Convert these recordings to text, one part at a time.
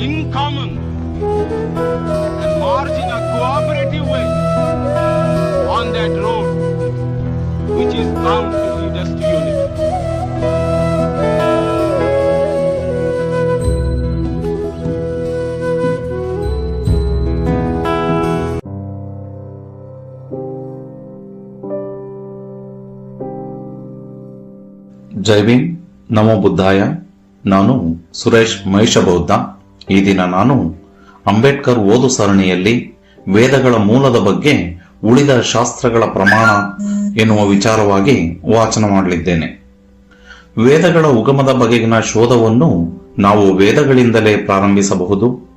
in common and march in a cooperative way on that road which is bound to lead us to unity. ಜೈ ಭೀಮ್ ನಮೋ ಬುದ್ಧಾಯ ನಾನು ಸುರೇಶ್ ಮಹಿಷ ಬೌದ್ಧ ಈ ದಿನ ನಾನು ಅಂಬೇಡ್ಕರ್ ಓದು ಸರಣಿಯಲ್ಲಿ ವೇದಗಳ ಮೂಲದ ಬಗ್ಗೆ ಉಳಿದ ಶಾಸ್ತ್ರಗಳ ಪ್ರಮಾಣ ಎನ್ನುವ ವಿಚಾರವಾಗಿ ವಾಚನ ಮಾಡಲಿದ್ದೇನೆ. ವೇದಗಳ ಉಗಮದ ಬಗೆಗಿನ ಶೋಧವನ್ನು ನಾವು ವೇದಗಳಿಂದಲೇ ಪ್ರಾರಂಭಿಸಬಹುದು.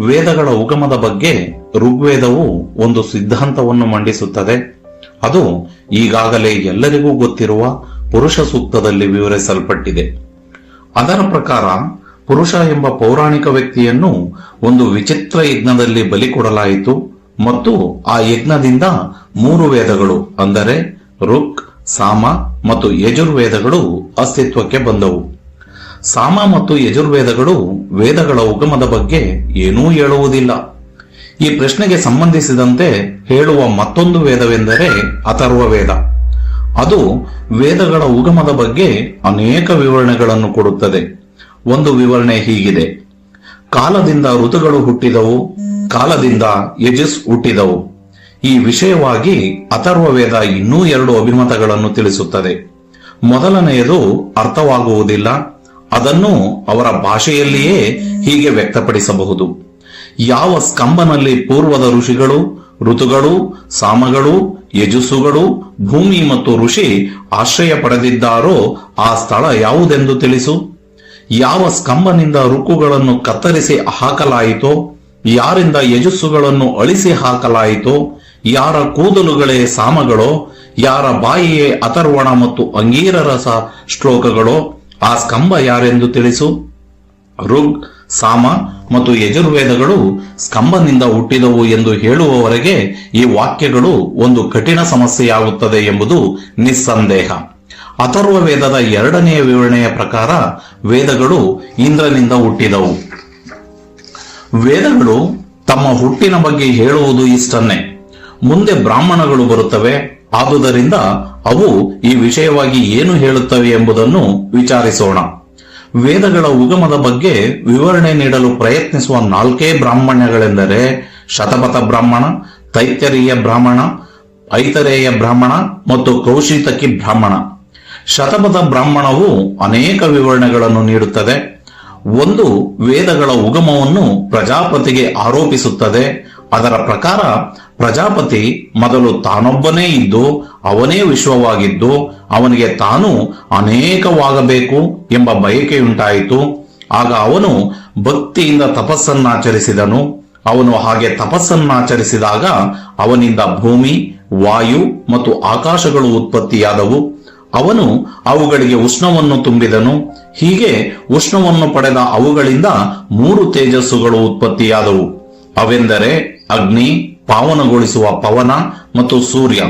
ವೇದಗಳ ಉಗಮದ ಬಗ್ಗೆ ಋಗ್ವೇದವು ಒಂದು ಸಿದ್ಧಾಂತವನ್ನು ಮಂಡಿಸುತ್ತದೆ. ಅದು ಈಗಾಗಲೇ ಎಲ್ಲರಿಗೂ ಗೊತ್ತಿರುವ ಪುರುಷ ಸೂಕ್ತದಲ್ಲಿ ವಿವರಿಸಲ್ಪಟ್ಟಿದೆ. ಅದರ ಪ್ರಕಾರ ಪುರುಷ ಎಂಬ ಪೌರಾಣಿಕ ವ್ಯಕ್ತಿಯನ್ನು ಒಂದು ವಿಚಿತ್ರ ಯಜ್ಞದಲ್ಲಿ ಬಲಿ ಕೊಡಲಾಯಿತು ಮತ್ತು ಆ ಯಜ್ಞದಿಂದ ಮೂರು ವೇದಗಳು, ಅಂದರೆ ಋಕ್ ಸಾಮ ಮತ್ತು ಯಜುರ್ವೇದಗಳು ಅಸ್ತಿತ್ವಕ್ಕೆ ಬಂದವು. ಸಾಮ ಮತ್ತು ಯಜುರ್ವೇದಗಳು ವೇದಗಳ ಉಗಮದ ಬಗ್ಗೆ ಏನೂ ಹೇಳುವುದಿಲ್ಲ. ಈ ಪ್ರಶ್ನೆಗೆ ಸಂಬಂಧಿಸಿದಂತೆ ಹೇಳುವ ಮತ್ತೊಂದು ವೇದವೆಂದರೆ ಅಥರ್ವ ವೇದ. ಅದು ವೇದಗಳ ಉಗಮದ ಬಗ್ಗೆ ಅನೇಕ ವಿವರಣೆಗಳನ್ನು ಕೊಡುತ್ತದೆ. ಒಂದು ವಿವರಣೆ ಹೀಗಿದೆ. ಕಾಲದಿಂದ ಋತುಗಳು ಹುಟ್ಟಿದವು, ಕಾಲದಿಂದ ಯಜಸ್ ಹುಟ್ಟಿದವು. ಈ ವಿಷಯವಾಗಿ ಅಥರ್ವವೇದ ಇನ್ನೂ ಎರಡು ಅಭಿಮತಗಳನ್ನು ತಿಳಿಸುತ್ತದೆ. ಮೊದಲನೆಯದು ಅರ್ಥವಾಗುವುದಿಲ್ಲ, ಅದನ್ನು ಅವರ ಭಾಷೆಯಲ್ಲಿಯೇ ಹೀಗೆ ವ್ಯಕ್ತಪಡಿಸಬಹುದು. ಯಾವ ಸ್ಕಂಬನಲ್ಲಿ ಪೂರ್ವದ ಋಷಿಗಳು, ಋತುಗಳು, ಸಾಮಗಳು, ಯಜಸ್ಸುಗಳು, ಭೂಮಿ ಮತ್ತು ಋಷಿ ಆಶ್ರಯ ಪಡೆದಿದ್ದಾರೋ ಆ ಸ್ಥಳ ಯಾವುದೆಂದು ತಿಳಿಸು. ಯಾವ ಸ್ಕಂಬನಿಂದ ರುಕುಗಳನ್ನು ಕತ್ತರಿಸಿ ಹಾಕಲಾಯಿತೋ, ಯಾರಿಂದ ಯಜಸ್ಸುಗಳನ್ನು ಅಳಿಸಿ ಹಾಕಲಾಯಿತೋ, ಯಾರ ಕೂದಲುಗಳೇ ಸಾಮಗಳೋ, ಯಾರ ಬಾಯಿಯೇ ಅಥರ್ವಣ ಮತ್ತು ಅಂಗೀರರಸ ಶ್ಲೋಕಗಳೋ, ಆ ಸ್ಕಂಬ ಯಾರೆಂದು ತಿಳಿಸು? ಋಗ್, ಸಾಮ ಮತ್ತು ಯಜುರ್ವೇದಗಳು ಸ್ಕಂಬನಿಂದ ಹುಟ್ಟಿದವು ಎಂದು ಹೇಳುವವರೆಗೆ ಈ ವಾಕ್ಯಗಳು ಒಂದು ಕಠಿಣ ಸಮಸ್ಯೆಯಾಗುತ್ತದೆ ಎಂಬುದು ನಿಸ್ಸಂದೇಹ. ಅಥರ್ವ ವೇದದ ಎರಡನೆಯ ವಿವರಣೆಯ ಪ್ರಕಾರ ವೇದಗಳು ಇಂದ್ರನಿಂದ ಹುಟ್ಟಿದವು. ವೇದಗಳು ತಮ್ಮ ಹುಟ್ಟಿನ ಬಗ್ಗೆ ಹೇಳುವುದು ಇಷ್ಟನ್ನೇ. ಮುಂದೆ ಬ್ರಾಹ್ಮಣಗಳು ಬರುತ್ತವೆ. ಆದುದರಿಂದ ಅವು ಈ ವಿಷಯವಾಗಿ ಏನು ಹೇಳುತ್ತವೆ ಎಂಬುದನ್ನು ವಿಚಾರಿಸೋಣ. ವೇದಗಳ ಉಗಮದ ಬಗ್ಗೆ ವಿವರಣೆ ನೀಡಲು ಪ್ರಯತ್ನಿಸುವ ನಾಲ್ಕೇ ಬ್ರಾಹ್ಮಣ್ಯಗಳೆಂದರೆ ಶತಪಥ ಬ್ರಾಹ್ಮಣ, ತೈತ್ತರೀಯ ಬ್ರಾಹ್ಮಣ, ಐತರೇಯ ಬ್ರಾಹ್ಮಣ ಮತ್ತು ಕೌಶಿತಕಿ ಬ್ರಾಹ್ಮಣ. ಶತಪಥ ಬ್ರಾಹ್ಮಣವು ಅನೇಕ ವಿವರಣೆಗಳನ್ನು ನೀಡುತ್ತದೆ. ಒಂದು ವೇದಗಳ ಉಗಮವನ್ನು ಪ್ರಜಾಪತಿಗೆ ಆರೋಪಿಸುತ್ತದೆ. ಅದರ ಪ್ರಕಾರ ಪ್ರಜಾಪತಿ ಮೊದಲು ತಾನೊಬ್ಬನೇ ಇದ್ದು, ಅವನೇ ವಿಶ್ವವಾಗಿದ್ದು, ಅವನಿಗೆ ತಾನು ಅನೇಕವಾಗಬೇಕು ಎಂಬ ಬಯಕೆಯುಂಟಾಯಿತು. ಆಗ ಅವನು ಭಕ್ತಿಯಿಂದ ತಪಸ್ಸನ್ನಾಚರಿಸಿದನು. ಅವನು ಹಾಗೆ ತಪಸ್ಸನ್ನಾಚರಿಸಿದಾಗ ಅವನಿಂದ ಭೂಮಿ, ವಾಯು ಮತ್ತು ಆಕಾಶಗಳು ಉತ್ಪತ್ತಿಯಾದವು. ಅವನು ಅವುಗಳಿಗೆ ಉಷ್ಣವನ್ನು ತುಂಬಿದನು. ಹೀಗೆ ಉಷ್ಣವನ್ನು ಪಡೆದ ಅವುಗಳಿಂದ ಮೂರು ತೇಜಸ್ಸುಗಳು ಉತ್ಪತ್ತಿಯಾದವು. ಅವೆಂದರೆ ಅಗ್ನಿ, ಪಾವನಗೊಳಿಸುವ ಪವನ ಮತ್ತು ಸೂರ್ಯ.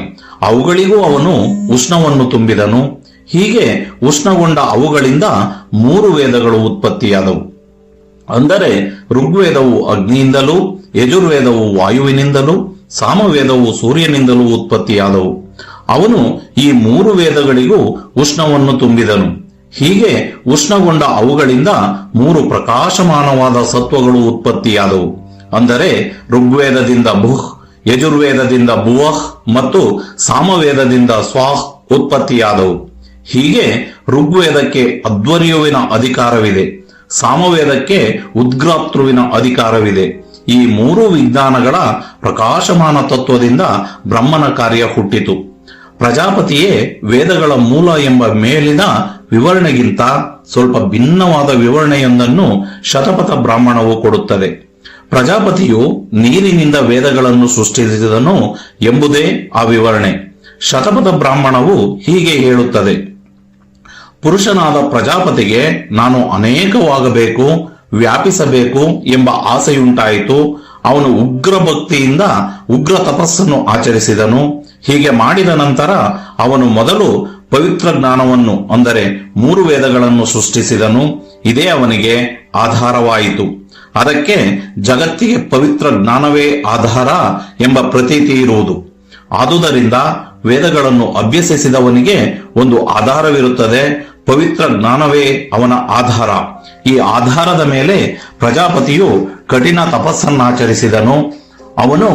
ಅವುಗಳಿಗೂ ಅವನು ಉಷ್ಣವನ್ನು ತುಂಬಿದನು. ಹೀಗೆ ಉಷ್ಣಗೊಂಡ ಅವುಗಳಿಂದ ಮೂರು ವೇದಗಳು ಉತ್ಪತ್ತಿಯಾದವು. ಅಂದರೆ ಋಗ್ವೇದವು ಅಗ್ನಿಯಿಂದಲೂ, ಯಜುರ್ವೇದವು ವಾಯುವಿನಿಂದಲೂ, ಸಾಮವೇದವು ಸೂರ್ಯನಿಂದಲೂ ಉತ್ಪತ್ತಿಯಾದವು. ಅವನು ಈ ಮೂರು ವೇದಗಳಿಗೂ ಉಷ್ಣವನ್ನು ತುಂಬಿದನು. ಹೀಗೆ ಉಷ್ಣಗೊಂಡ ಅವುಗಳಿಂದ ಮೂರು ಪ್ರಕಾಶಮಾನವಾದ ಸತ್ವಗಳು ಉತ್ಪತ್ತಿಯಾದವು. ಅಂದರೆ ಋಗ್ವೇದದಿಂದ ಬುಹ್ ಯಜುರ್ವೇದದಿಂದ ಭುವಹ್ ಮತ್ತು ಸಾಮವೇದದಿಂದ ಸ್ವಾಹ್ ಉತ್ಪತ್ತಿಯಾದವು. ಹೀಗೆ ಋಗ್ವೇದಕ್ಕೆ ಅಧ್ವರ್ಯುವಿನ ಅಧಿಕಾರವಿದೆ. ಸಾಮವೇದಕ್ಕೆ ಉದ್ಗ್ರಾತೃವಿನ ಅಧಿಕಾರವಿದೆ. ಈ ಮೂರು ವಿಜ್ಞಾನಗಳ ಪ್ರಕಾಶಮಾನ ತತ್ವದಿಂದ ಬ್ರಹ್ಮನ ಕಾರ್ಯ ಹುಟ್ಟಿತು. ಪ್ರಜಾಪತಿಯೇ ವೇದಗಳ ಮೂಲ ಎಂಬ ಮೇಲಿನ ವಿವರಣೆಗಿಂತ ಸ್ವಲ್ಪ ಭಿನ್ನವಾದ ವಿವರಣೆಯೊಂದನ್ನು ಶತಪಥ ಬ್ರಾಹ್ಮಣವು ಕೊಡುತ್ತದೆ. ಪ್ರಜಾಪತಿಯು ನೀರಿನಿಂದ ವೇದಗಳನ್ನು ಸೃಷ್ಟಿಸಿದನು ಎಂಬುದೇ ಆ ವಿವರಣೆ. ಶತಪಥ ಬ್ರಾಹ್ಮಣವು ಹೀಗೆ ಹೇಳುತ್ತದೆ. ಪುರುಷನಾದ ಪ್ರಜಾಪತಿಗೆ ನಾನು ಅನೇಕವಾಗಬೇಕು, ವ್ಯಾಪಿಸಬೇಕು ಎಂಬ ಆಸೆಯುಂಟಾಯಿತು. ಅವನು ಉಗ್ರ ಭಕ್ತಿಯಿಂದ ಉಗ್ರ ತಪಸ್ಸನ್ನು ಆಚರಿಸಿದನು. ಹೀಗೆ ಮಾಡಿದ ನಂತರ ಅವನು ಮೊದಲು ಪವಿತ್ರ ಜ್ಞಾನವನ್ನು, ಅಂದರೆ ಮೂರು ವೇದಗಳನ್ನು ಸೃಷ್ಟಿಸಿದನು. ಇದೇ ಅವನಿಗೆ ಆಧಾರವಾಯಿತು. ಅದಕ್ಕೆ ಜಗತ್ತಿಗೆ ಪವಿತ್ರ ಜ್ಞಾನವೇ ಆಧಾರ ಎಂಬ ಪ್ರತೀತಿ ಇರುವುದು. ಆದುದರಿಂದ ವೇದಗಳನ್ನು ಅಭ್ಯಸಿಸಿದವನಿಗೆ ಒಂದು ಆಧಾರವಿರುತ್ತದೆ. ಪವಿತ್ರ ಜ್ಞಾನವೇ ಅವನ ಆಧಾರ. ಈ ಆಧಾರದ ಮೇಲೆ ಪ್ರಜಾಪತಿಯು ಕಠಿಣ ತಪಸ್ಸನ್ನಾಚರಿಸಿದನು. ಅವನು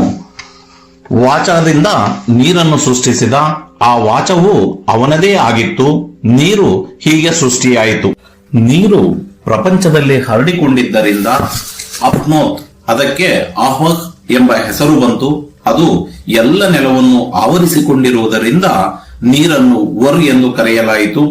ವಾಚದಿಂದ ನೀರನ್ನು ಸೃಷ್ಟಿಸಿದ ಆ ವಾಚವು ಅವನದೇ ಆಗಿತ್ತು, ನೀರು ಹೀಗೆ ಸೃಷ್ಟಿಯಾಯಿತು. ನೀರು ಪ್ರಪಂಚದಲ್ಲಿ ಹರಡಿಕೊಂಡಿದ್ದರಿಂದ ಅಪ್ನೋತ್, ಅದಕ್ಕೆ ಆಹ್ವಕ್ ಎಂಬ ಹೆಸರು ಬಂತು. ಅದು ಎಲ್ಲ ನೆಲವನ್ನು ಆವರಿಸಿಕೊಂಡಿರುವುದರಿಂದ ನೀರನ್ನು ವರ್ ಎಂದು ಕರೆಯಲಾಯಿತು.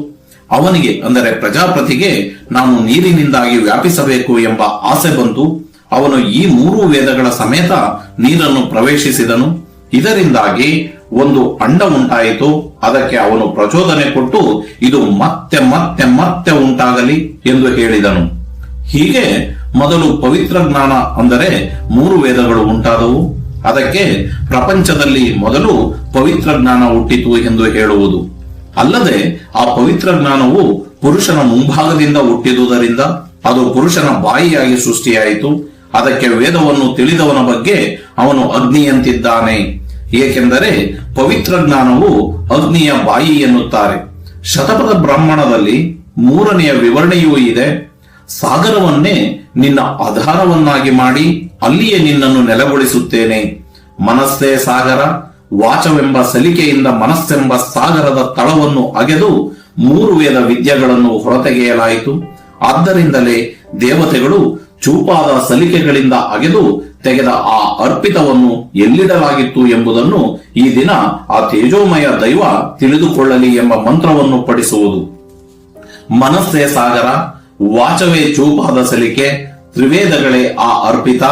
ಅವನಿಗೆ, ಅಂದರೆ ಪ್ರಜಾಪತಿಗೆ, ನಾನು ನೀರಿನಿಂದಾಗಿ ವ್ಯಾಪಿಸಬೇಕು ಎಂಬ ಆಸೆ ಬಂತು. ಅವನು ಈ ಮೂರು ವೇದಗಳ ಸಮೇತ ನೀರನ್ನು ಪ್ರವೇಶಿಸಿದನು. ಇದರಿಂದಾಗಿ ಒಂದು ಅಂಡ ಉಂಟಾಯಿತು. ಅದಕ್ಕೆ ಅವನು ಪ್ರಚೋದನೆ ಕೊಟ್ಟು, ಇದು ಮತ್ತೆ ಮತ್ತೆ ಮತ್ತೆ ಉಂಟಾಗಲಿ ಎಂದು ಹೇಳಿದನು. ಹೀಗೆ ಮೊದಲು ಪವಿತ್ರ ಜ್ಞಾನ ಅಂದರೆ ಮೂರು ವೇದಗಳು ಉಂಟಾದವು. ಅದಕ್ಕೆ ಪ್ರಪಂಚದಲ್ಲಿ ಮೊದಲು ಪವಿತ್ರ ಜ್ಞಾನ ಹುಟ್ಟಿತು ಎಂದು ಹೇಳುವುದು. ಅಲ್ಲದೆ ಆ ಪವಿತ್ರ ಜ್ಞಾನವು ಪುರುಷನ ಮುಂಭಾಗದಿಂದ ಹುಟ್ಟಿದುದರಿಂದ ಅದು ಪುರುಷನ ಬಾಯಿಯಾಗಿ ಸೃಷ್ಟಿಯಾಯಿತು. ಅದಕ್ಕೆ ವೇದವನ್ನು ತಿಳಿದವನ ಬಗ್ಗೆ ಅವನು ಅಗ್ನಿಯಂತಿದ್ದಾನೆ. ಏಕೆಂದರೆ ಪವಿತ್ರ ಜ್ಞಾನವು ಅಗ್ನಿಯ ಬಾಯಿ ಎನ್ನುತ್ತಾರೆ. ಶತಪಥ ಬ್ರಾಹ್ಮಣದಲ್ಲಿ ಮೂರನೆಯ ವಿವರಣೆಯೂ ಇದೆ. ಸಾಗರವನ್ನೇ ನಿನ್ನ ಆಧಾರವನ್ನಾಗಿ ಮಾಡಿ ಅಲ್ಲಿಯೇ ನಿನ್ನನ್ನು ನೆಲೆಗೊಳಿಸುತ್ತೇನೆ. ಮನಸ್ಸೇ ಸಾಗರ, ವಾಚವೆಂಬ ಸಲಿಕೆಯಿಂದ ಮನಸ್ಸೆಂಬ ಸಾಗರದ ತಳವನ್ನು ಅಗೆದು ಮೂರು ವೇದ ವಿದ್ಯೆಗಳನ್ನು ಹೊರತೆಗೆಯಲಾಯಿತು. ಆದ್ದರಿಂದಲೇ ದೇವತೆಗಳು ಚೂಪಾದ ಸಲಿಕೆಗಳಿಂದ ಅಗೆದು ತೆಗೆದ ಆ ಅರ್ಪಿತವನ್ನು ಎಲ್ಲಿಡಲಾಗಿತ್ತು ಎಂಬುದನ್ನು ಈ ದಿನ ಆ ತೇಜೋಮಯ ದೈವ ತಿಳಿದುಕೊಳ್ಳಲಿ ಎಂಬ ಮಂತ್ರವನ್ನು ಪಡಿಸುವುದು ಮನಸ್ಸೇ ಸಾಗರ, ವಾಚವೇ ಚೂಪಾದ ಸಲಿಕೆ, ತ್ರಿವೇದಗಳೇ ಆ ಅರ್ಪಿತ.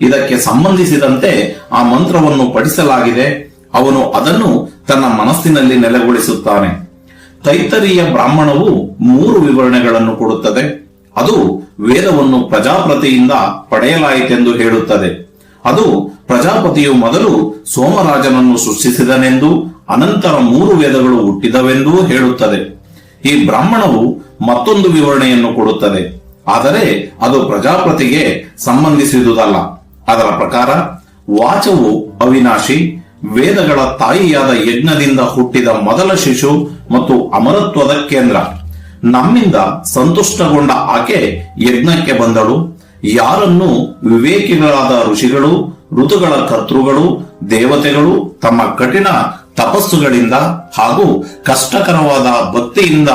ಇದಕ್ಕೆ ಸಂಬಂಧಿಸಿದಂತೆ ಆ ಮಂತ್ರವನ್ನು ಪಡಿಸಲಾಗಿದೆ ಅವನು ಅದನ್ನು ತನ್ನ ಮನಸ್ಸಿನಲ್ಲಿ ನೆಲೆಗೊಳಿಸುತ್ತಾನೆ. ತೈತರಿಯ ಬ್ರಾಹ್ಮಣವು ಮೂರು ವಿವರಣೆಗಳನ್ನು ಕೊಡುತ್ತದೆ. ಅದು ವೇದವನ್ನು ಪ್ರಜಾಪತಿಯಿಂದ ಪಡೆಯಲಾಯಿತೆಂದು ಹೇಳುತ್ತದೆ. ಅದು ಪ್ರಜಾಪತಿಯು ಮೊದಲು ಸೋಮರಾಜನನ್ನು ಸೃಷ್ಟಿಸಿದನೆಂದು, ಅನಂತರ ಮೂರು ವೇದಗಳು ಹುಟ್ಟಿದವೆಂದೂ ಹೇಳುತ್ತದೆ. ಈ ಬ್ರಾಹ್ಮಣವು ಮತ್ತೊಂದು ವಿವರಣೆಯನ್ನು ಕೊಡುತ್ತದೆ. ಆದರೆ ಅದು ಪ್ರಜಾಪತಿಗೆ ಸಂಬಂಧಿಸಿದುದಲ್ಲ. ಅದರ ಪ್ರಕಾರ, ವಾಚವು ಅವಿನಾಶಿ, ವೇದಗಳ ತಾಯಿಯಾದ ಯಜ್ಞದಿಂದ ಹುಟ್ಟಿದ ಮೊದಲ ಶಿಶು ಮತ್ತು ಅಮರತ್ವದ ಕೇಂದ್ರ. ನಮ್ಮಿಂದ ಸಂತುಷ್ಟಗೊಂಡ ಆಕೆ ಯಜ್ಞಕ್ಕೆ ಬಂದಳು. ಯಾರನ್ನು ವಿವೇಕಿಗಳಾದ ಋಷಿಗಳು, ಋತುಗಳ ಕರ್ತೃಗಳು, ದೇವತೆಗಳು ತಮ್ಮ ಕಠಿಣ ತಪಸ್ಸುಗಳಿಂದ ಹಾಗೂ ಕಷ್ಟಕರವಾದ ಭಕ್ತಿಯಿಂದ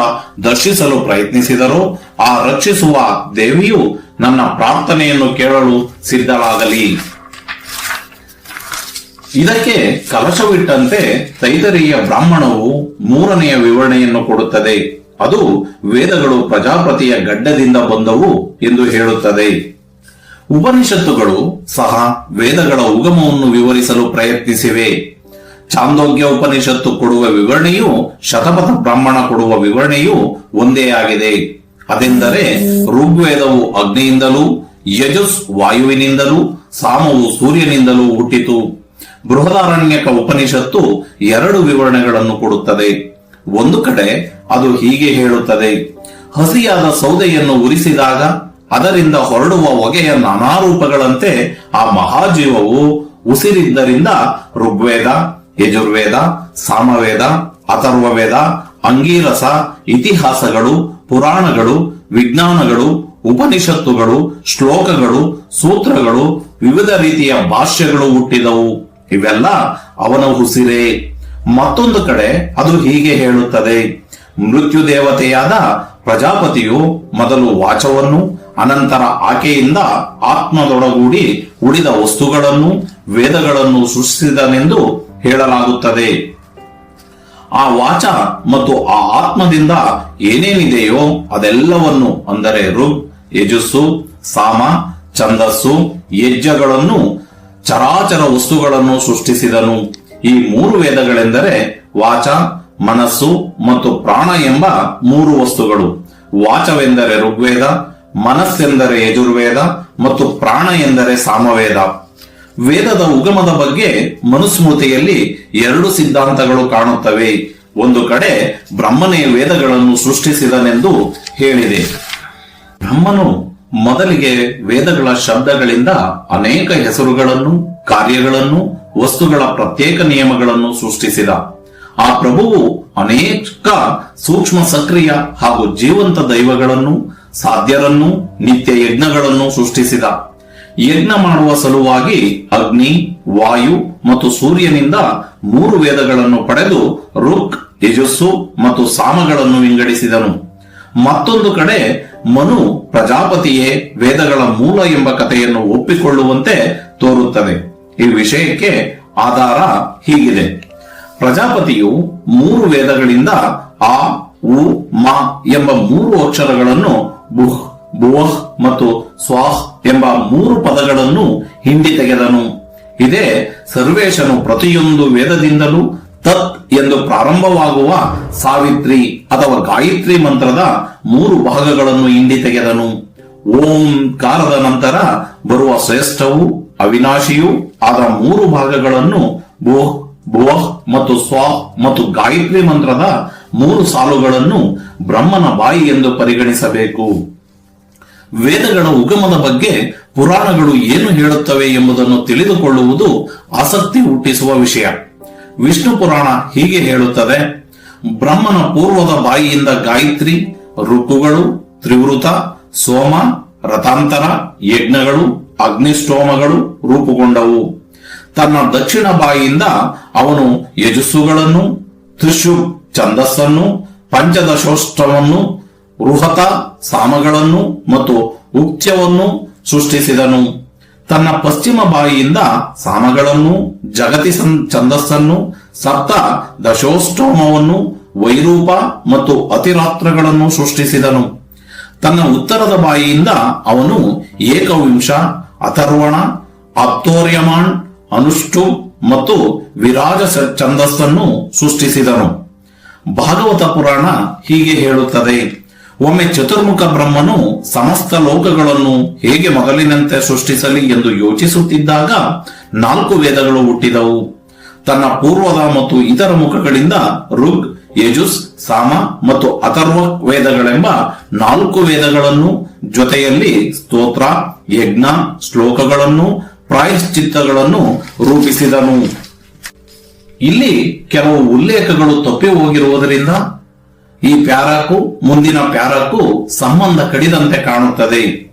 ದರ್ಶಿಸಲು ಪ್ರಯತ್ನಿಸಿದರೋ, ಆ ರಕ್ಷಿಸುವ ದೇವಿಯು ನನ್ನ ಪ್ರಾರ್ಥನೆಯನ್ನು ಕೇಳಲು ಸಿದ್ಧಳಾಗಲಿ. ಇದಕ್ಕೆ ಕಲಶವಿಟ್ಟಂತೆ ತೈದರಿಯ ಬ್ರಾಹ್ಮಣವು ಮೂರನೆಯ ವಿವರಣೆಯನ್ನು ಕೊಡುತ್ತದೆ. ಅದು ವೇದಗಳು ಪ್ರಜಾಪತಿಯ ಗಡ್ಡದಿಂದ ಬಂದವು ಎಂದು ಹೇಳುತ್ತದೆ. ಉಪನಿಷತ್ತುಗಳು ಸಹ ವೇದಗಳ ಉಗಮವನ್ನು ವಿವರಿಸಲು ಪ್ರಯತ್ನಿಸಿವೆ. ಚಾಂದೋಗ್ಯ ಉಪನಿಷತ್ತು ಕೊಡುವ ವಿವರಣೆಯು ಶತಪಥ ಬ್ರಾಹ್ಮಣ ಕೊಡುವ ವಿವರಣೆಯು ಒಂದೇ ಆಗಿದೆ. ಅದೆಂದರೆ ಋಗ್ವೇದವು ಅಗ್ನಿಯಿಂದಲೂ, ಯಜುಸ್ ವಾಯುವಿನಿಂದಲೂ, ಸಾಮವು ಸೂರ್ಯನಿಂದಲೂ ಹುಟ್ಟಿತು. ಬೃಹದಾರಣ್ಯಕ ಉಪನಿಷತ್ತು ಎರಡು ವಿವರಣೆಗಳನ್ನು ಕೊಡುತ್ತದೆ. ಒಂದು ಕಡೆ ಅದು ಹೀಗೆ ಹೇಳುತ್ತದೆ, ಹಸಿಯಾದ ಸೌದೆಯನ್ನು ಉರಿಸಿದಾಗ ಅದರಿಂದ ಹೊರಡುವ ಹೊಗೆಯ ನಾನಾ ರೂಪಗಳಂತೆ ಆ ಮಹಾಜೀವವು ಉಸಿರಿದ್ದರಿಂದ ಋಗ್ವೇದ, ಯಜುರ್ವೇದ, ಸಾಮವೇದ, ಅಥರ್ವವೇದ, ಅಂಗೀರಸ, ಇತಿಹಾಸಗಳು, ಪುರಾಣಗಳು, ವಿಜ್ಞಾನಗಳು, ಉಪನಿಷತ್ತುಗಳು, ಶ್ಲೋಕಗಳು, ಸೂತ್ರಗಳು, ವಿವಿಧ ರೀತಿಯ ಭಾಷ್ಯಗಳು ಹುಟ್ಟಿದವು. ಇವೆಲ್ಲ ಅವನ ಉಸಿರೇ. ಮತ್ತೊಂದು ಕಡೆ ಅದು ಹೀಗೆ ಹೇಳುತ್ತದೆ. ಮೃತ್ಯು ದೇವತೆಯಾದ ಪ್ರಜಾಪತಿಯು ಮೊದಲು ವಾಚವನ್ನು, ಅನಂತರ ಆಕೆಯಿಂದ ಆತ್ಮದೊಡಗೂಡಿ ಉಳಿದ ವಸ್ತುಗಳನ್ನು, ವೇದಗಳನ್ನು ಸೃಷ್ಟಿಸಿದನೆಂದು ಹೇಳಲಾಗುತ್ತದೆ. ಆ ವಾಚ ಮತ್ತು ಆ ಆತ್ಮದಿಂದ ಏನೇನಿದೆಯೋ ಅದೆಲ್ಲವನ್ನು ಅಂದರೆ ಋಗ್, ಯಜಸ್ಸು, ಸಾಮ, ಛಂದಸ್ಸು ಯಜ್ಜಗಳನ್ನು ಚರಾಚರ ವಸ್ತುಗಳನ್ನು ಸೃಷ್ಟಿಸಿದನು. ಈ ಮೂರು ವೇದಗಳೆಂದರೆ ವಾಚ, ಮನಸ್ಸು ಮತ್ತು ಪ್ರಾಣ ಎಂಬ ಮೂರು ವಸ್ತುಗಳು. ವಾಚವೆಂದರೆ ಋಗ್ವೇದ, ಮನಸ್ಸೆಂದರೆ ಯಜುರ್ವೇದ ಮತ್ತು ಪ್ರಾಣ ಎಂದರೆ ಸಾಮವೇದ. ವೇದದ ಉಗಮದ ಬಗ್ಗೆ ಮನುಸ್ಮೃತಿಯಲ್ಲಿ ಎರಡು ಸಿದ್ಧಾಂತಗಳು ಕಾಣುತ್ತವೆ. ಒಂದು ಕಡೆ ಬ್ರಹ್ಮನೇ ವೇದಗಳನ್ನು ಸೃಷ್ಟಿಸಿದನೆಂದು ಹೇಳಿದೆ. ಬ್ರಹ್ಮನು ಮೊದಲಿಗೆ ವೇದಗಳ ಶಬ್ದಗಳಿಂದ ಅನೇಕ ಹೆಸರುಗಳನ್ನು, ಕಾರ್ಯಗಳನ್ನು ವಸ್ತುಗಳ ಪ್ರತ್ಯೇಕ ನಿಯಮಗಳನ್ನು ಸೃಷ್ಟಿಸಿದ. ಆ ಪ್ರಭುವು ಅನೇಕ ಸೂಕ್ಷ್ಮ ಸಕ್ರಿಯ ಹಾಗೂ ಜೀವಂತ ದೈವಗಳನ್ನು, ಸಾಧ್ಯರನ್ನು, ನಿತ್ಯ ಯಜ್ಞಗಳನ್ನು ಸೃಷ್ಟಿಸಿದ. ಯಜ್ಞ ಮಾಡುವ ಸಲುವಾಗಿ ಅಗ್ನಿ, ವಾಯು ಮತ್ತು ಸೂರ್ಯನಿಂದ ಮೂರು ವೇದಗಳನ್ನು ಪಡೆದು ರುಕ್, ಯಜಸ್ಸು ಮತ್ತು ಸಾಮಗಳನ್ನು ವಿಂಗಡಿಸಿದನು. ಮತ್ತೊಂದು ಕಡೆ ಮನು ಪ್ರಜಾಪತಿಯೇ ವೇದಗಳ ಮೂಲ ಎಂಬ ಕಥೆಯನ್ನು ಒಪ್ಪಿಕೊಳ್ಳುವಂತೆ ತೋರುತ್ತದೆ. ಈ ವಿಷಯಕ್ಕೆ ಆಧಾರ ಹೀಗಿದೆ. ಪ್ರಜಾಪತಿಯು ಮೂರು ವೇದಗಳಿಂದ ಆ, ಉ, ಮ ಎಂಬ ಮೂರು ಅಕ್ಷರಗಳನ್ನು ಬುಹ್ ಬುಹ್ ಮತ್ತು ಸ್ವಾಹ್ ಎಂಬ ಮೂರು ಪದಗಳನ್ನು ಹಿಂಡಿ ತೆಗೆದನು. ಇದೇ ಸರ್ವೇಶನು ಪ್ರತಿಯೊಂದು ವೇದದಿಂದಲೂ ತತ್ ಎಂದು ಪ್ರಾರಂಭವಾಗುವ ಸಾವಿತ್ರಿ ಅಥವಾ ಗಾಯತ್ರಿ ಮಂತ್ರದ ಮೂರು ಭಾಗಗಳನ್ನು ಹಿಂಡಿ ತೆಗೆದನು. ಓಂ ಕಾರದ ನಂತರ ಬರುವ ಶ್ರೇಷ್ಠವು ಅವಿನಾಶಿಯೂ ಆದ ಮೂರು ಭಾಗಗಳನ್ನು ಭೋಹ್ ಭುವಃ ಮತ್ತು ಸ್ವ ಮತ್ತು ಗಾಯತ್ರಿ ಮಂತ್ರದ ಮೂರು ಸಾಲುಗಳನ್ನು ಬ್ರಹ್ಮನ ಬಾಯಿ ಎಂದು ಪರಿಗಣಿಸಬೇಕು. ವೇದಗಳ ಉಗಮದ ಬಗ್ಗೆ ಪುರಾಣಗಳು ಏನು ಹೇಳುತ್ತವೆ ಎಂಬುದನ್ನು ತಿಳಿದುಕೊಳ್ಳುವುದು ಆಸಕ್ತಿ ಹುಟ್ಟಿಸುವ ವಿಷಯ. ವಿಷ್ಣು ಪುರಾಣ ಹೀಗೆ ಹೇಳುತ್ತದೆ, ಬ್ರಹ್ಮನ ಪೂರ್ವದ ಬಾಯಿಯಿಂದ ಗಾಯತ್ರಿ ಋತುಗಳು ತ್ರಿವೃತ, ಸೋಮ, ರಥಾಂತರ, ಯಜ್ಞಗಳು ಅಗ್ನಿಷ್ಟೋಮಗಳು ರೂಪುಗೊಂಡವು. ತನ್ನ ದಕ್ಷಿಣ ಬಾಯಿಯಿಂದ ಅವನು ಯಜಸ್ಸುಗಳನ್ನು, ತ್ರಿಶು ಛಂದಸ್ಸನ್ನು ಪಂಚದಶೋಷ್ಟವನ್ನು ರುಹತ ಸಾಮಗಳನ್ನು ಮತ್ತು ಉಕ್ತ್ಯವನ್ನು ಸೃಷ್ಟಿಸಿದನು. ತನ್ನ ಪಶ್ಚಿಮ ಬಾಯಿಯಿಂದ ಸಾಮಗಳನ್ನು, ಜಗತಿ ಛಂದಸ್ಸನ್ನು, ಸಪ್ತ ದಶೋಷ್ಟೋಮವನ್ನು ವೈರೂಪ ಮತ್ತು ಅತಿರಾತ್ರಗಳನ್ನು ಸೃಷ್ಟಿಸಿದನು. ತನ್ನ ಉತ್ತರದ ಬಾಯಿಯಿಂದ ಅವನು ಏಕವಿಂಶ ಅಥರ್ವಣ, ಅಪ್ತೋರ್ಯಮಾಣ್ ಅನುಷ್ಠು ಮತ್ತು ವಿರಾಜ ಛಂದಸ್ಸನ್ನು ಸೃಷ್ಟಿಸಿದನು. ಭಾಗವತ ಪುರಾಣ ಹೀಗೆ ಹೇಳುತ್ತದೆ. ಒಮ್ಮೆ ಚತುರ್ಮುಖ ಬ್ರಹ್ಮನು ಸಮಸ್ತ ಲೋಕಗಳನ್ನು ಹೇಗೆ ಮೊದಲಿನಂತೆ ಸೃಷ್ಟಿಸಲಿ ಎಂದು ಯೋಚಿಸುತ್ತಿದ್ದಾಗ ನಾಲ್ಕು ವೇದಗಳು ಹುಟ್ಟಿದವು. ತನ್ನ ಪೂರ್ವದ ಮತ್ತು ಇತರ ಮುಖಗಳಿಂದ ಋಗ್ ಯಜುಸ್, ಸಾಮ ಮತ್ತು ಅಥರ್ವ ವೇದಗಳೆಂಬ ನಾಲ್ಕು ವೇದಗಳನ್ನು ಜೊತೆಯಲ್ಲಿ ಸ್ತೋತ್ರ, ಯಜ್ಞ, ಶ್ಲೋಕಗಳನ್ನು, ಪ್ರಾಯಶ್ಚಿತ್ತಗಳನ್ನು ರೂಪಿಸಿದನು. ಇಲ್ಲಿ ಕೆಲವು ಉಲ್ಲೇಖಗಳು ತಪ್ಪಿ ಹೋಗಿರುವುದರಿಂದ ಈ ಪ್ಯಾರಾಕು ಮುಂದಿನ ಪ್ಯಾರಾಕು ಸಂಬಂಧ ಕಡಿದಂತೆ ಕಾಣುತ್ತದೆ.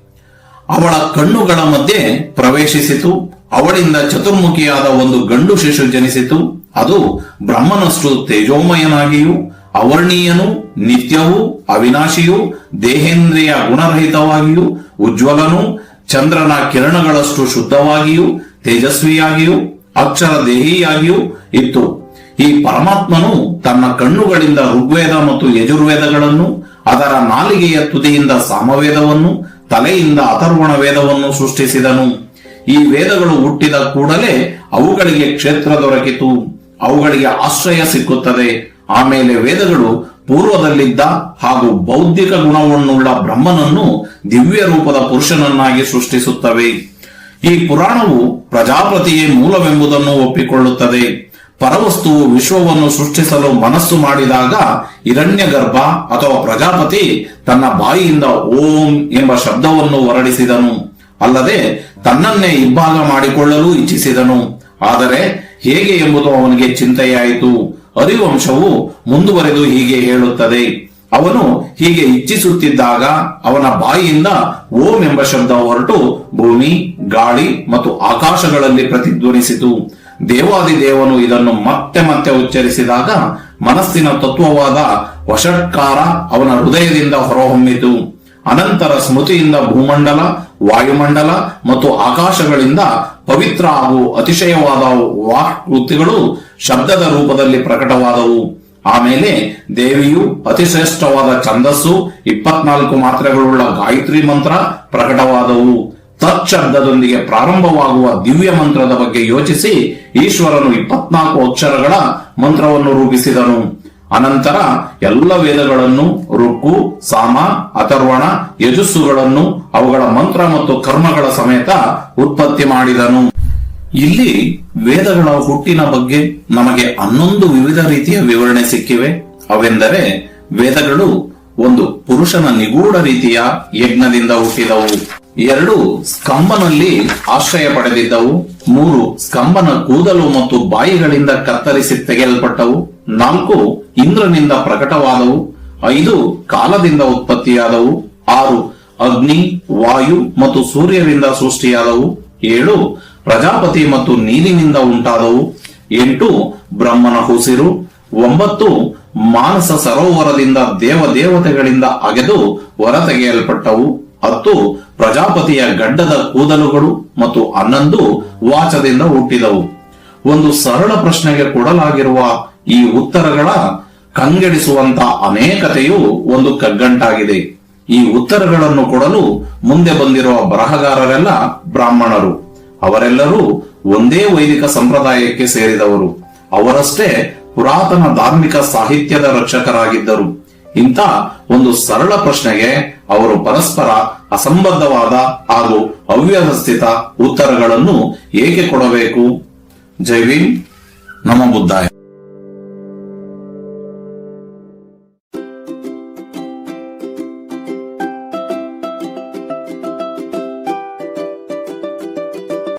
ಅವಳ ಕಣ್ಣುಗಳ ಮಧ್ಯೆ ಪ್ರವೇಶಿಸಿತು, ಅವಳಿಂದ ಚತುರ್ಮುಖಿಯಾದ ಒಂದು ಗಂಡು ಶಿಶು ಜನಿಸಿತು. ಅದು ಬ್ರಹ್ಮನಷ್ಟು ತೇಜೋಮಯನಾಗಿಯೂ, ಅವರ್ಣೀಯನು, ನಿತ್ಯವೂ, ಅವಿನಾಶಿಯೂ, ದೇಹೇಂದ್ರಿಯ ಗುಣರಹಿತವಾಗಿಯೂ, ಉಜ್ವಲನು, ಚಂದ್ರನ ಕಿರಣಗಳಷ್ಟು ಶುದ್ಧವಾಗಿಯೂ, ತೇಜಸ್ವಿಯಾಗಿಯೂ, ಅಕ್ಷರ ದೇಹಿಯಾಗಿಯೂ ಇತ್ತು. ಈ ಪರಮಾತ್ಮನು ತನ್ನ ಕಣ್ಣುಗಳಿಂದ ಋಗ್ವೇದ ಮತ್ತು ಯಜುರ್ವೇದಗಳನ್ನು, ಅದರ ನಾಲಿಗೆಯ ತುದಿಯಿಂದ ಸಾಮವೇದವನ್ನು, ತಲೆಯಿಂದ ಅಥರ್ವಣ ವೇದವನ್ನು ಸೃಷ್ಟಿಸಿದನು. ಈ ವೇದಗಳು ಹುಟ್ಟಿದ ಕೂಡಲೇ ಅವುಗಳಿಗೆ ಕ್ಷೇತ್ರ ದೊರಕಿತು. ಅವುಗಳಿಗೆ ಆಶ್ರಯ ಸಿಕ್ಕುತ್ತದೆ. ಆಮೇಲೆ ವೇದಗಳು ಪೂರ್ವದಲ್ಲಿದ್ದ ಹಾಗೂ ಬೌದ್ಧಿಕ ಗುಣವನ್ನುಳ್ಳ ಬ್ರಹ್ಮನನ್ನು ದಿವ್ಯ ರೂಪದ ಪುರುಷನನ್ನಾಗಿ ಸೃಷ್ಟಿಸುತ್ತವೆ. ಈ ಪುರಾಣವು ಪ್ರಜಾಪತಿಯೇ ಮೂಲವೆಂಬುದನ್ನು ಒಪ್ಪಿಕೊಳ್ಳುತ್ತದೆ. ಪರವಸ್ತುವು ವಿಶ್ವವನ್ನು ಸೃಷ್ಟಿಸಲು ಮನಸ್ಸು ಮಾಡಿದಾಗ ಹಿರಣ್ಯ ಗರ್ಭ ಅಥವಾ ಪ್ರಜಾಪತಿ ತನ್ನ ಬಾಯಿಯಿಂದ ಓಂ ಎಂಬ ಶಬ್ದವನ್ನು ಹೊರಡಿಸಿದನು. ಅಲ್ಲದೆ ತನ್ನನ್ನೇ ಇಬ್ಬಾಗ ಮಾಡಿಕೊಳ್ಳಲು ಇಚ್ಛಿಸಿದನು. ಆದರೆ ಹೇಗೆ ಎಂಬುದು ಅವನಿಗೆ ಚಿಂತೆಯಾಯಿತು. ಹರಿವಂಶವು ಮುಂದುವರೆದು ಹೀಗೆ ಹೇಳುತ್ತದೆ. ಅವನು ಹೀಗೆ ಇಚ್ಛಿಸುತ್ತಿದ್ದಾಗ ಅವನ ಬಾಯಿಯಿಂದ ಓಂ ಎಂಬ ಶಬ್ದ ಹೊರಟು ಭೂಮಿ, ಗಾಳಿ ಮತ್ತು ಆಕಾಶಗಳಲ್ಲಿ ಪ್ರತಿಧ್ವನಿಸಿತು. ದೇವಾದಿ ದೇವನು ಇದನ್ನು ಮತ್ತೆ ಮತ್ತೆ ಉಚ್ಚರಿಸಿದಾಗ ಮನಸ್ಸಿನ ತತ್ವವಾದ ವಷಟ್ಕಾರ ಅವನ ಹೃದಯದಿಂದ ಹೊರಹೊಮ್ಮಿತು. ಅನಂತರ ಸ್ಮೃತಿಯಿಂದ ಭೂಮಂಡಲ, ವಾಯುಮಂಡಲ ಮತ್ತು ಆಕಾಶಗಳಿಂದ ಪವಿತ್ರ ಹಾಗೂ ಅತಿಶಯವಾದ ವಾಕೃತಿಗಳು ಶಬ್ದದ ರೂಪದಲ್ಲಿ ಪ್ರಕಟವಾದವು. ಆಮೇಲೆ ದೇವಿಯು ಅತಿಶ್ರೇಷ್ಠವಾದ ಛಂದಸ್ಸು, ಇಪ್ಪತ್ನಾಲ್ಕು ಮಾತ್ರೆಗಳುಳ್ಳ ಗಾಯತ್ರಿ ಮಂತ್ರ ಪ್ರಕಟವಾದವು. ತತ್ಶಬ್ದದೊಂದಿಗೆ ಪ್ರಾರಂಭವಾಗುವ ದಿವ್ಯ ಮಂತ್ರದ ಬಗ್ಗೆ ಯೋಚಿಸಿ ಈಶ್ವರನು ಇಪ್ಪತ್ನಾಲ್ಕು ಅಕ್ಷರಗಳ ಮಂತ್ರವನ್ನು ರೂಪಿಸಿದನು. ಅನಂತರ ಎಲ್ಲ ವೇದಗಳನ್ನು ರುಕ್ಕು ಸಾಮ, ಅಥರ್ವಣ, ಯಜಸ್ಸುಗಳನ್ನು ಅವುಗಳ ಮಂತ್ರ ಮತ್ತು ಕರ್ಮಗಳ ಸಮೇತ ಉತ್ಪತ್ತಿ ಮಾಡಿದನು. ಇಲ್ಲಿ ವೇದಗಳ ಹುಟ್ಟಿನ ಬಗ್ಗೆ ನಮಗೆ ಹನ್ನೊಂದು ವಿವಿಧ ರೀತಿಯ ವಿವರಣೆ ಸಿಕ್ಕಿವೆ. ಅವೆಂದರೆ ವೇದಗಳು ಒಂದು ಪುರುಷನ ನಿಗೂಢ ರೀತಿಯ ಯಜ್ಞದಿಂದ ಹುಟ್ಟಿದವು. ಎರಡು ಸ್ಕಂಬನಲ್ಲಿ ಆಶ್ರಯ ಪಡೆದಿದ್ದವು. ಮೂರು ಸ್ಕಂಬನ ಕೂದಲು ಮತ್ತು ಬಾಯಿಗಳಿಂದ ಕತ್ತರಿಸಿ ತೆಗೆಯಲ್ಪಟ್ಟವು. ನಾಲ್ಕು ಇಂದ್ರನಿಂದ ಪ್ರಕಟವಾದವು, ಐದು ಕಾಲದಿಂದ ಉತ್ಪತ್ತಿಯಾದವು, ಆರು ಅಗ್ನಿ, ವಾಯು ಮತ್ತು ಸೂರ್ಯರಿಂದ ಸೃಷ್ಟಿಯಾದವು, ಏಳು ಪ್ರಜಾಪತಿ ಮತ್ತು ನೀರಿನಿಂದ ಉಂಟಾದವು, ಎಂಟು ಬ್ರಹ್ಮನ ಹುಸಿರು ಒಂಬತ್ತು ಮಾನಸ ಸರೋವರದಿಂದ ದೇವ ದೇವತೆಗಳಿಂದ ಅಗೆದು ಹೊರತೆಗೆಯಲ್ಪಟ್ಟವು, ಹತ್ತು ಪ್ರಜಾಪತಿಯ ಗಡ್ಡದ ಕೂದಲುಗಳು ಮತ್ತು ಹನ್ನೊಂದು ವಾಚದಿಂದ ಹುಟ್ಟಿದವು. ಒಂದು ಸರಳ ಪ್ರಶ್ನೆಗೆ ಕೊಡಲಾಗಿರುವ ಈ ಉತ್ತರಗಳ ಕಂಗೆಡಿಸುವಂತ ಅನೇಕತೆಯು ಒಂದು ಕಗ್ಗಂಟಾಗಿದೆ. ಈ ಉತ್ತರಗಳನ್ನು ಕೊಡಲು ಮುಂದೆ ಬಂದಿರುವ ಬರಹಗಾರರೆಲ್ಲ ಬ್ರಾಹ್ಮಣರು. ಅವರೆಲ್ಲರೂ ಒಂದೇ ವೈದಿಕ ಸಂಪ್ರದಾಯಕ್ಕೆ ಸೇರಿದವರು. ಅವರಷ್ಟೇ ಪುರಾತನ ಧಾರ್ಮಿಕ ಸಾಹಿತ್ಯದ ರಕ್ಷಕರಾಗಿದ್ದರು. ಇಂಥ ಒಂದು ಸರಳ ಪ್ರಶ್ನೆಗೆ ಅವರು ಪರಸ್ಪರ ಅಸಂಬದ್ಧವಾದ ಹಾಗೂ ಅವ್ಯವಸ್ಥಿತ ಉತ್ತರಗಳನ್ನು ಏಕೆ ಕೊಡಬೇಕು? ಜೈವಿನ್ ನಮ್ಮ ನಮ ಬುದ್ಧಾಯ.